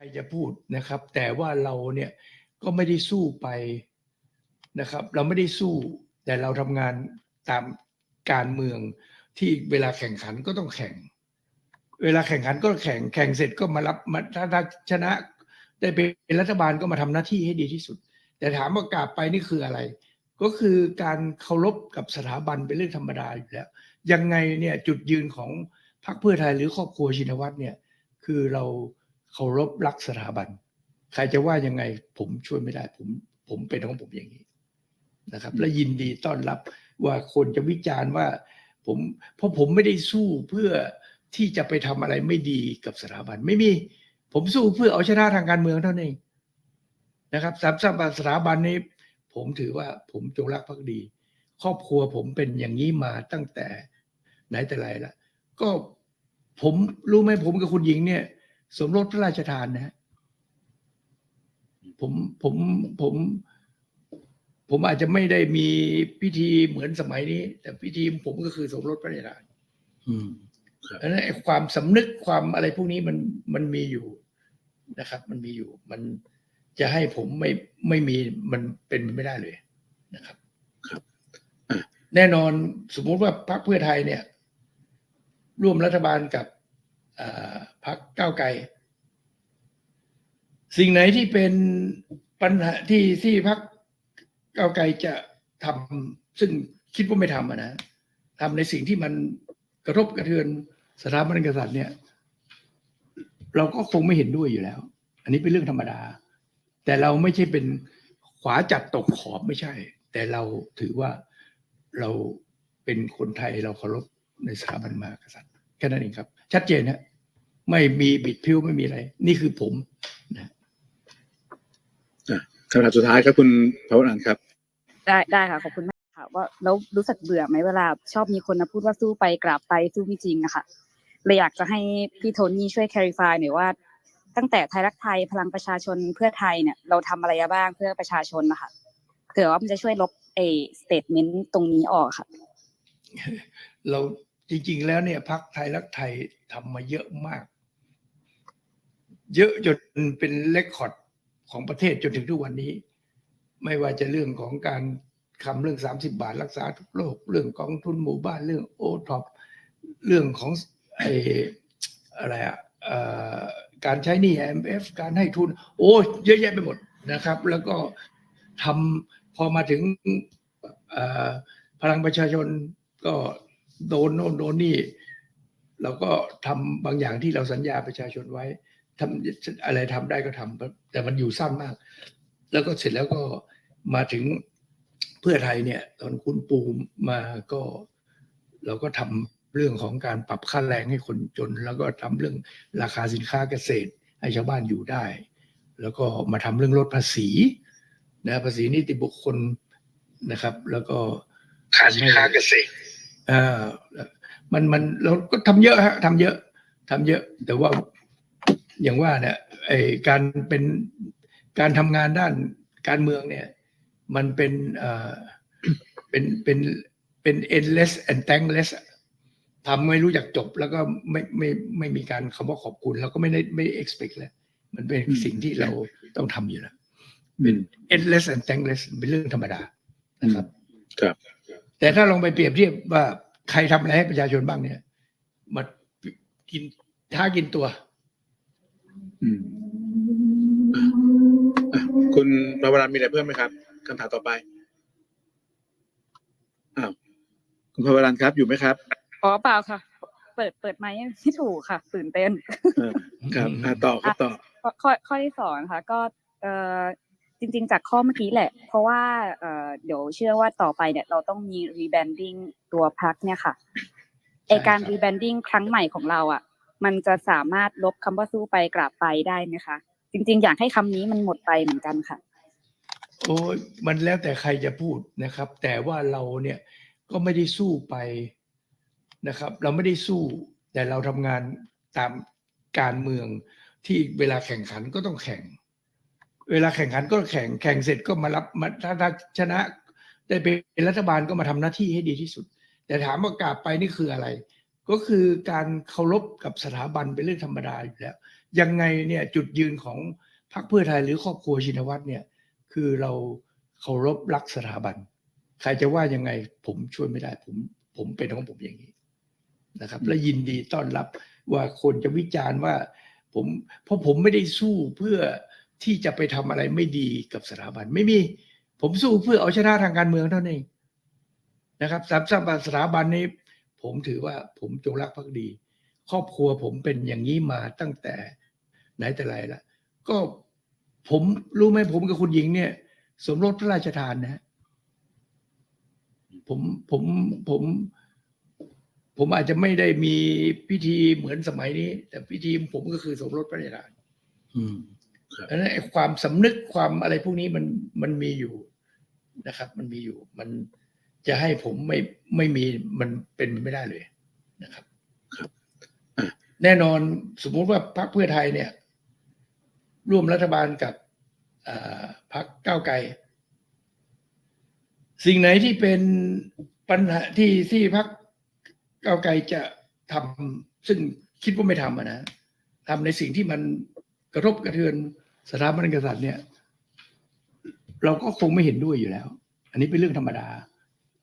ใครจะพูดนะครับ แต่ว่าเราเนี่ยก็ไม่ได้สู้ไปนะครับ เราไม่ได้สู้ แต่เราทำงานตามการเมืองที่เวลาแข่งขันก็ต้องแข่ง เวลาแข่งขันก็แข่งแข่งเสร็จก็มารับมาถ้าถ้าชนะได้เป็นรัฐบาลก็มาทำหน้าที่ให้ดีที่สุด แต่ถามว่ากาบไปนี่คืออะไร ก็คือการเคารพกับสถาบันเป็นเรื่องธรรมดาอยู่แล้ว ยังไงเนี่ยจุดยืนของพรรคเพื่อไทยหรือครอบครัวชินวัตรเนี่ย คือเรา เคารพรักสถาบัน ใครจะว่ายังไงผมช่วยไม่ได้ ผมผมเป็นของผมอย่างนี้นะครับ และยินดีต้อนรับว่าคนจะวิจารณ์ว่าผมเพราะผมไม่ได้สู้เพื่อที่จะไปทำอะไรไม่ดีกับสถาบันไม่มี ผมสู้เพื่อเอาชนะทางการเมืองเท่านั้นเองนะครับสามสถาบันสถาบันนี้ ผมถือว่าผมจงรักภักดี ครอบครัวผมเป็นอย่างนี้มาตั้งแต่ไหนแต่ไรละก็ผมรู้ไหมผมกับคุณหญิงเนี่ย สมรสพระราชทานนะฮะผมผมผม ผมอาจจะไม่ได้มีพิธีเหมือนสมัยนี้ แต่พิธีผมก็คือสมรสพระราชทานอืมเพราะฉะนั้นไอ้ความสำนึกความอะไรพวกนี้มันมันมีอยู่นะครับ มันมีอยู่มันจะให้ผมไม่ไม่มีมันเป็นไปไม่ได้เลยนะครับ ครับอะแน่นอนสมมุติว่าพรรคเพื่อไทยเนี่ย ร่วมรัฐบาลกับอ่า พรรคก้าวไกลสิ่งไหนที่เป็นปัญหาที่ที่พรรคก้าวไกลจะทำซึ่งคิดว่าไม่ทำะนะทำในสิ่งที่มันกระทบกระเทือนสถาบันกษัตริย์เนี่ย เราก็คงไม่เห็นด้วยอยู่แล้ว อันนี้เป็นเรื่องธรรมดา แต่เราไม่ใช่เป็นขวาจัดตกขอบไม่ใช่ แต่เราถือว่าเราเป็นคนไทยเราเคารพในสถาบันมากษัตริย์แค่นั้นเองครับ ชัดเจนฮะ ไม่มีบิดพิ้วไม่มีอะไร นี่คือผมนะคำถามสุดท้ายครับคุณพระวรรณครับ ได้ได้ค่ะขอบคุณมากค่ะว่าแล้วรู้สึกเบื่อไหมเวลา ชอบมีคนมาพูดว่าสู้ไปกราบไปสู้ไม่จริงอะค่ะเลยอยากจะให้พี่โทนี่ช่วย clarify หน่อยว่า ตั้งแต่ไทยรักไทยพลังประชาชนเพื่อไทยเนี่ย เราทำอะไรบ้างเพื่อประชาชนนะคะเผื่อว่ามันจะช่วยลบเอ statement ตรงนี้ออกค่ะ เราจริง ๆ แล้วเนี่ยพักไทยรักไทยทำมาเยอะมาก เยอะจนเป็นเลคคอร์ดของประเทศจนถึงทุกวันนี้ ไม่ว่าจะเรื่องของการคำเรื่อง 30 บาทรักษาทุกโรคเรื่องกองทุนหมู่บ้านเรื่องโอท็อปเรื่องของไออะไรอะเอ่อการใช้หนี้ IMF การให้ทุน โอ้เยอะแยะไปหมดนะครับ แล้วก็ทำพอมาถึงพลังประชาชนก็โดนโน่นโดนนี่เราก็ทำบางอย่างที่เราสัญญาประชาชนไว้ ทำอะไรทำได้ก็ทำแต่มันอยู่สั้นมาก แล้วก็เสร็จแล้วก็มาถึงเพื่อไทยเนี่ย ตอนคุณปูมาก็เราก็ทำเรื่องของการปรับค่าแรงให้คนจน แล้วก็ทำเรื่องราคาสินค้าเกษตร ให้ชาวบ้านอยู่ได้ แล้วก็มาทำเรื่องลดภาษีนะภาษีนิติบุคคลนะครับ แล้วก็ค่าสินค้าเกษตรอ่ามันมันเราก็ทำเยอะฮะทำเยอะทำเยอะ แต่ว่า อย่างว่าเนี่ยไอการเป็นการทำงานด้านการเมืองเนี่ย มันเป็นเอ่อเป็นเป็นเป็น endless and thankless อะทำไม่รู้จักจบแล้วก็ไม่ไม่ไม่มีการคำว่าขอบคุณ แล้วก็ไม่ได้ไม่ expect แล้วมันเป็นสิ่งที่เราต้องทำอยู่แล้วเป็น endless and thankless เป็นเรื่องธรรมดานะครับ ครับ แต่ถ้าลองไปเปรียบเทียบว่าใครทำอะไรให้ประชาชนบ้างเนี่ยมากินท้ากินตัวอืมอะอะ คุณพระวรรณมีอะไรเพิ่มไหมครับคำถามต่อไปอ้าวคุณพระวรรณครับ อยู่ไหมครับอ๋อเปล่าค่ะ เปิดเปิดไมค์ไม่ถูกค่ะตื่นเต้นเออครับอะต่อครับต่อ ข้อข้อข้อที่สองนะคะก็เอ่อจริง ๆ จากข้อเมื่อกี้แหละ เพราะว่าเอ่อเดี๋ยวเชื่อว่าต่อไปเนี่ย เราต้องมี rebranding ตัวพักเนี่ยค่ะไอการใช่ครับ rebranding ครั้งใหม่ของเราอะ มันจะสามารถลบคำว่าสู้ไปกราบไปได้ไหมคะ จริง ๆ อยากให้คำนี้มันหมดไปเหมือนกันค่ะ โอ้ยมันแล้วแต่ใครจะพูดนะครับ แต่ว่าเราเนี่ยก็ไม่ได้สู้ไปนะครับ เราไม่ได้สู้ แต่เราทำงานตามการเมืองที่เวลาแข่งขันก็ต้องแข่ง เวลาแข่งขันก็แข่งแข่งเสร็จก็มารับมาถ้าถ้าชนะได้เป็นรัฐบาลก็มาทำหน้าที่ให้ดีที่สุด แต่ถามว่ากราบไปนี่คืออะไร ก็คือการเคารพกับสถาบันเป็นเรื่องธรรมดาอยู่แล้ว ยังไงเนี่ยจุดยืนของพรรคเพื่อไทยหรือครอบครัวชินวัตรเนี่ยคือเราเคารพรักสถาบัน ใครจะว่ายังไงผมช่วยไม่ได้ผมผมเป็นของผมอย่างนี้นะครับ และยินดีต้อนรับว่าคนจะวิจารณ์ว่าผมเพราะผมไม่ได้สู้เพื่อที่จะไปทำอะไรไม่ดีกับสถาบันไม่มี ผมสู้เพื่อเอาชนะทางการเมืองเท่านั้นเองนะครับสามสถาบันสถาบันนี้ ผมถือว่าผมจงรักภักดี ครอบครัวผมเป็นอย่างนี้มาตั้งแต่ไหนแต่ไรละก็ผมรู้ไหมผมกับคุณหญิงเนี่ย สมรสพระราชทานนะฮะผมผมผม ผมอาจจะไม่ได้มีพิธีเหมือนสมัยนี้ แต่พิธีผมก็คือสมรสพระราชทานอืมเพราะฉะนั้นไอ้ความสำนึกความอะไรพวกนี้มันมันมีอยู่นะครับ มันมีอยู่มัน จะให้ผมไม่ไม่มีมันเป็นไปไม่ได้เลยนะครับครับ แน่นอนสมมุติว่าพรรคเพื่อไทยเนี่ย ร่วมรัฐบาลกับอ่าพรรคก้าวไกลสิ่งไหนที่เป็นปัญหาที่ที่พรรคก้าวไกลจะทำซึ่งคิดว่าไม่ทำอะนะทำในสิ่งที่มันกระทบกระเทือนสถาบันกษัตริย์เนี่ย เราก็คงไม่เห็นด้วยอยู่แล้ว อันนี้เป็นเรื่องธรรมดา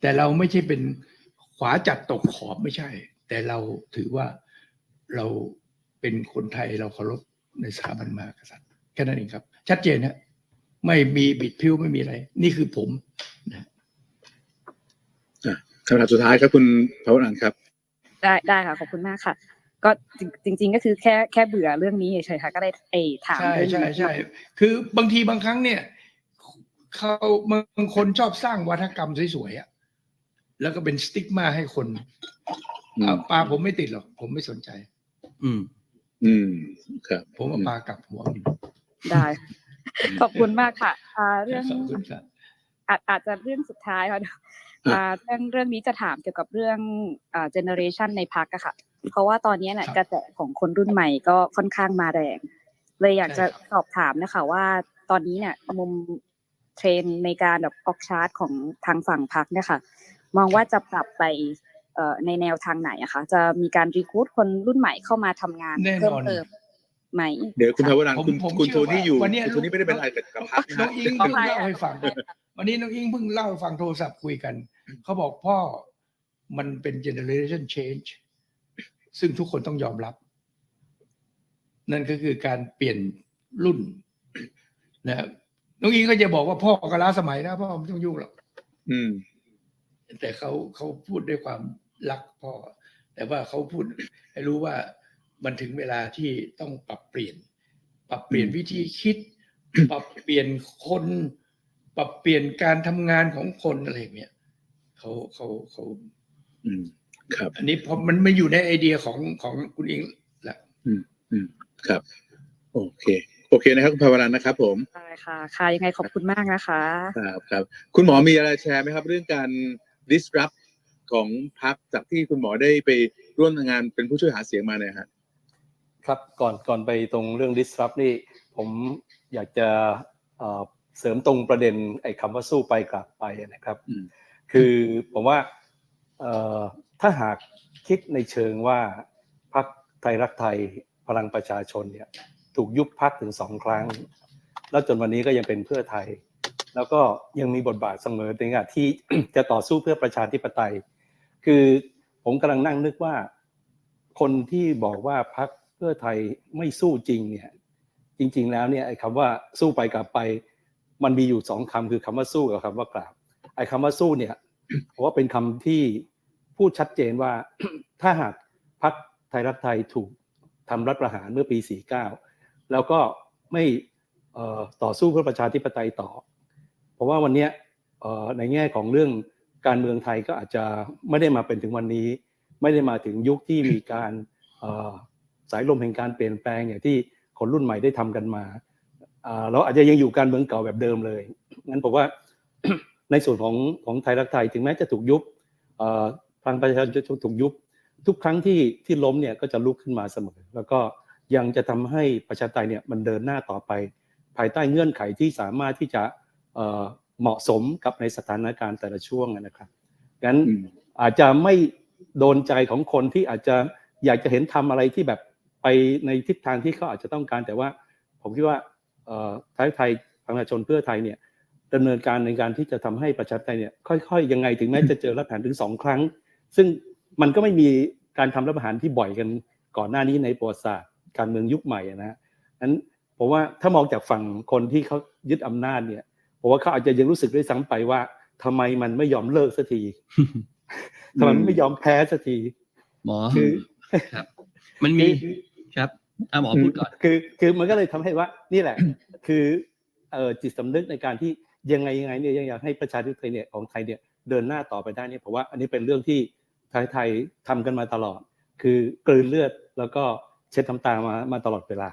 แต่เราไม่ใช่เป็นขวาจัดตกขอบไม่ใช่ แต่เราถือว่าเราเป็นคนไทยเราเคารพในสถาบันมหากษัตริย์แค่นั้นเองครับ ชัดเจนฮะไม่มีบิดพิ้วไม่มีอะไร นี่คือผมนะคำถามสุดท้ายครับคุณพระวรรณครับ ได้ได้ค่ะขอบคุณมากค่ะ ก็จริงจริง ๆ ก็คือแค่แค่เบื่อเรื่องนี้เฉยๆค่ะก็ได้เออถามใช่เรื่องใช่นี้ใช่คือบางทีบางครั้งเนี่ยเขาบางคนชอบสร้างวัฒกรรมสวยๆอะ แล้วก็เป็นสติ๊กมาให้คนอืมอ่าปลาผมไม่ติดหรอก ผมไม่สนใจ อืม อืม ครับ ผมเอาปลากลับหัวมันได้ ขอบคุณมากค่ะอ่าเรื่อง ขอบคุณครับ อาจอาจจะเรื่องสุดท้ายค่ะอ่าเรื่องเรื่องนี้จะถามเกี่ยวกับเรื่องอ่าเจเนอเรชันในพักอะค่ะ เพราะว่าตอนนี้เนี่ยครับกระแสของคนรุ่นใหม่ก็ค่อนข้างมาแรง เลยอยากจะใช่ครับ สอบถามนะคะว่าตอนนี้เนี่ยมุมเทรนด์ในการแบบออกชาร์ตของทางฝั่งพักเนี่ยค่ะ มองว่าจะปรับไปเอ่อในแนวทางไหนอะคะจะมีการรีคูดคนรุ่นใหม่เข้ามาทำงานแน่นเพิ่มอนเติมไหมเดี๋ยวคุณพระวรรณผมคุณผมคุณเชื่โทอนี่ว่าอยู่วันเนี้ยคุณโทนี่ไม่ได้เป็นอะไรกับพักนะน้อฮะงอิงขอเพิ่งอภัยเล่าให้ฟังวันนี้น้องอิงเพิ่งเล่าให้ฟังโทรศัพท์คุยกันเขาบอกพ่อมันเป็น generation change ซึ่งทุกคนต้องยอมรับ นั่นก็คือการเปลี่ยนรุ่นนะครับน้องอิงก็จะบอกว่าพ่อก็ล้าสมัยนะพ่อไม่ต้องยุ่งหรอกอืม แต่เขาเขาพูดด้วยความรักพ่อ แต่ว่าเขาพูดให้รู้ว่ามันถึงเวลาที่ต้องปรับเปลี่ยน ปรับเปลี่ยนอืมวิธีคิด ปรับเปลี่ยนคน ปรับเปลี่ยนการทำงานของคนอะไรอย่างเงี้ยเขาเขาเขาอืมครับ อันนี้พอมันมันอยู่ในไอเดียของของคุณอิงแหละครับ โอเค โอเคนะครับคุณพระวรรณนะครับ ผมได้ค่ะ ค่ะยังไงขอบคุณมากนะคะ ครับครับ คุณหมอมีอะไรแชร์ไหมครับ เรื่องการ disrupt ของพักจากที่คุณหมอได้ไปร่วมงานเป็นผู้ช่วยหาเสียงมาเนี่ยฮะครับก่อนก่อนไปตรงเรื่อง disrupt นี่ผมอยากจะเอ่อเสริมตรงประเด็นไอ้คำว่าสู้ไปกลับไปนะครับอืมคือผมว่าเอ่อถ้าหากคิดในเชิงว่าพรรคไทยรักไทยพลังประชาชนเนี่ยถูกยุบพักถึงสองครั้ง แล้วจนวันนี้ก็ยังเป็นเพื่อไทย แล้วก็ยังมีบทบาทเสมอในงานที่จะต่อสู้เพื่อประชาธิปไตย คือผมกำลังนั่งนึกว่า คนที่บอกว่าพักเพื่อไทยไม่สู้จริงเนี่ย จริง ๆ แล้วเนี่ยไอ้คำว่าสู้ไปกลับไป มันมีอยู่สองคำคือคำว่าสู้กับคำว่ากราบไอ้คำว่าสู้เนี่ยผมว่าเป็นคำที่พูดชัดเจนว่าถ้าหากพักไทยรักไทยถูกทำรัฐประหารเมื่อปี 49 แล้วก็ไม่ต่อสู้เพื่อประชาธิปไตยต่อ เพราะว่าวันเนี้ยเอ่อในแง่ของเรื่องการเมืองไทยก็อาจจะไม่ได้มาเป็นถึงวันนี้ ไม่ได้มาถึงยุคที่มีการเอ่อสายลมแห่งการเปลี่ยนแปลงอย่างที่คนรุ่นใหม่ได้ทำกันมาอ่าเราอาจจะยังอยู่การเมืองเก่าแบบเดิมเลยงั้นผมว่าในส่วนของของไทยรักไทยถึงแม้จะถูกยุบเอ่อพลังประชาชนจะถูกยุบ ทุกครั้งที่ที่ล้มเนี่ยก็จะลุกขึ้นมาเสมอ แล้วก็ยังจะทำให้ประชาธิปไตยเนี่ยมันเดินหน้าต่อไป ภายใต้เงื่อนไขที่สามารถที่จะ เอ่อเหมาะสมกับในสถานการณ์แต่ละช่วงนะครับงั้นอืมอาจจะไม่โดนใจของคนที่อาจจะอยากจะเห็นทำอะไรที่แบบไปไปในทิศทางที่เขาอาจจะต้องการ แต่ว่าผมคิดว่าเอ่อไทยไทยประชาชนเพื่อไทยเนี่ยดำเนินการในการที่จะทำให้ประชาธิปไตยเนี่ยค่อยๆยังไงถึงแม้จะเจอรัฐประหารถึงสองครั้ง ซึ่งมันก็ไม่มีการทำรัฐประหารที่บ่อยกันก่อนหน้านี้ในประวัติศาสตร์การเมืองยุคใหม่อะนะฮะนั้นผมว่าถ้ามองจากฝั่งคนที่เขายึดอำนาจเนี่ย ผมว่าเขาอาจจะยังรู้สึกด้วยซ้ำไปว่าทำไมมันไม่ยอมเลิกสักทีทำไมมันไม่ยอมแพ้สักที หมอคือครับ มันมีครับอะหมอพูดก่อนคือ คือมันก็เลยทำให้ว่า นี่แหละ คือเอ่อจิตสำนึกในการที่ยังไงยังไงเนี่ยยังอยากให้ประชาธิปไตยเนี่ยของไทยเนี่ยเดินหน้าต่อไปได้เนี่ยผมว่า อันนี้เป็นเรื่องที่ไทยไทยทำกันมาตลอด คือกลืนเลือดแล้วก็เช็ดน้ำตามามาตลอดเวลา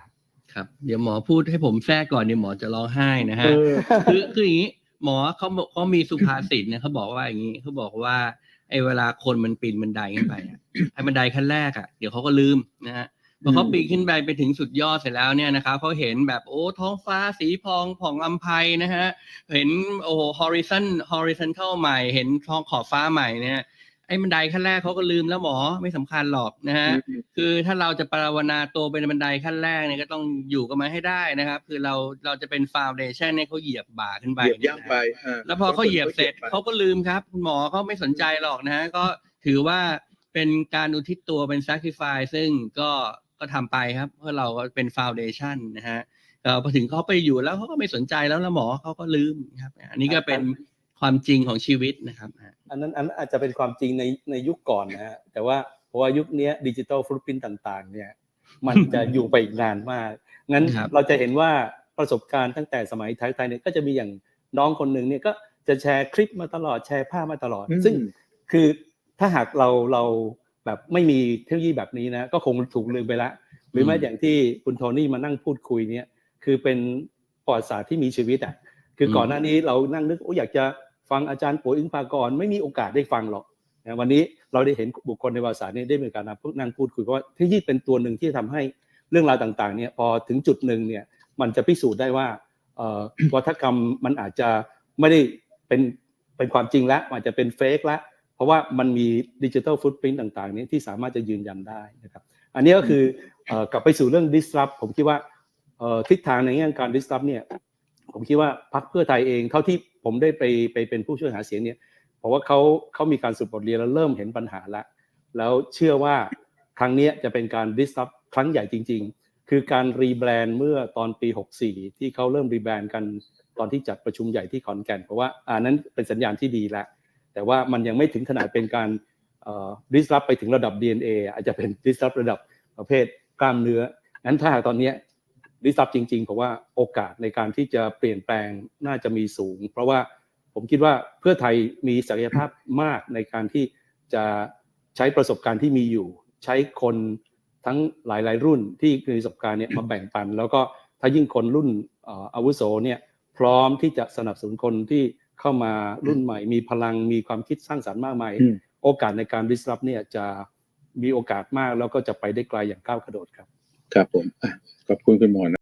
ครับ เดี๋ยวหมอพูดให้ผมแทรกก่อนเดี๋ยวหมอจะร้องไห้นะฮะคือคืออย่างนี้ หมอเขาบอกเขามีสุภาษิตเนี่ยเขาบอกว่าอย่างนี้เขาบอกว่าไอ้เวลาคนมันปีนบันไดขึ้นไปอะไอ้บันไดขั้นแรกอะเดี๋ยวเขาก็ลืมนะฮะพอเขาปีนขึ้นไปไปถึงสุดยอดเสร็จแล้วเนี่ยนะครับเขาเห็นแบบโอ้ท้องฟ้าสีพองผ่องอำไพนะฮะเห็นโอ้ฮอริซอนฮอริซอนเท่าใหม่ เห็นท้องขอบฟ้าใหม่เนี่ยไอ้ บันไดขั้นแรกเขาก็ลืมแล้วหมอไม่สำคัญหรอกนะฮะคือถ้าเราจะปราวนาตัวเป็นบันไดขั้นแรกเนี่ยก็ต้องอยู่กับมันให้ได้นะครับ คือเราเราจะเป็นฟาวเดชันให้เขาเหยียบบ่าขึ้นไปเหยียบนี่ย่ำไปาแล้วพอเขาเหยียบเสร็จเขาก็ลืมครับคุณหมอเขาไม่สนใจหรอกนะฮะก็ถือว่าเป็นการอุทิศตัวเป็น sacrifice ซึ่งก็ก็ทำไปครับ เพราะเราก็เป็นฟาวเดชันนะฮะเอ่อพอถึงเขาไปอยู่แล้วเขาก็ไม่สนใจแล้วแล้วหมอเขาก็ลืมครับ อันนี้ก็เป็น ความจริงของชีวิตนะครับ อันนั้นอันนั้นอาจจะเป็นความจริงในในยุคก่อนนะฮะแต่ว่าเพราะว่ายุคเนี้ดิจิ t a ลฟุตพิ้นต่างๆ เนี่ย มันจะอยู่ไปอีกนานมาก งั้นครับเราจะเห็นว่าประสบการณ์ตั้งแต่สมัยไทยๆเนี่ยก็จะมีอย่างน้องคนหนึ่งเนี่ยก็จะแชร์คลิปมาตลอดแชร์ภาพมาตลอดอืมซึ่งคือถ้าหากเราเราแบบไม่มีเทคโนโลยีแบบนี้นะ ก็คงถูกลืมไปละ หรือแม้อืมอย่างที่คุณโทนี่มานั่งพูดคุยเนี่ย คือเป็นประวัติศาสตร์ที่มีชีวิตอะคือก่อนหน้านี้เรานั่งนึกโอ้อยากจะ ฟังอาจารย์ปุ๋ยอึ้งปากรไม่มีโอกาสได้ฟังหรอกนะวันนี้เราได้เห็นบุคคลในวัติศาสตร์เนี่ยได้มีการนั่งพูดคุยเพราะว่าเทคโนโลยีเป็นตัวหนึ่งที่ทำให้เรื่องราวต่างๆเนี่ยพอถึงจุดหนึ่งเนี่ยมันจะพิสูจน์ได้ว่าวัฒกรรมมันอาจจะไม่ได้เป็นเป็นความจริงแล้วอาจจะเป็นเฟกแล้วเพราะว่ามันมีดิจิทัลฟุตพิ้นต่างๆนี่ยที่สามารถจะยืนยันได้นะครับอันนี้ก็คืออกลับไปสู่เรื่อง disrupt ผมคิดว่าทิศทางในแง่การ disrupt เนี่ยผมคิดว่าพรรคเพื่อไทยเองเท่าที่ ผมได้ไปไปเป็นผู้ช่วยหาเสียงเนี่ยผมว่าเขาเขามีการสืบบทเรียนแล้วเริ่มเห็นปัญหาแล้วแล้วเชื่อว่าครั้งนี้จะเป็นการ disrupt ครั้งใหญ่จริง ๆ คือการรีแบรนด์เมื่อตอนปี 64 ที่เขาเริ่มรีแบรนด์กันตอนที่จัดประชุมใหญ่ที่ขอนแก่น เพราะว่าอันนั้นเป็นสัญญาณที่ดีแล้วแต่ว่ามันยังไม่ถึงขนาดเป็นการเอ่อ disrupt ไปถึงระดับ DNA อาจจะเป็น disrupt ระดับประเภทกล้ามเนื้องั้นถ้าหากตอน เนี้ย disrupt จริงๆผมว่าโอกาสในการที่จะเปลี่ยนแปลงน่าจะมีสูง เพราะว่าผมคิดว่าเพื่อไทยมีศักยภาพมากในการที่จะใช้ประสบการณ์ที่มีอยู่ ใช้คนทั้งหลายๆ รุ่นที่มีประสบการณ์เนี่ยมาแบ่งปัน แล้วก็ถ้ายิ่งคนรุ่นเอ่ออาวุโสเนี่ยพร้อมที่จะสนับสนุนคนที่เข้ามารุ่นใหม่ มีพลังมีความคิดสร้างสรรค์มากมายอืมโอกาสในการ disrupt เนี่ยจะมีโอกาสมากแล้วก็จะไปได้ไกลอย่างก้าวกระโดดครับ ครับผมอขอบคุณคุณหมอนะ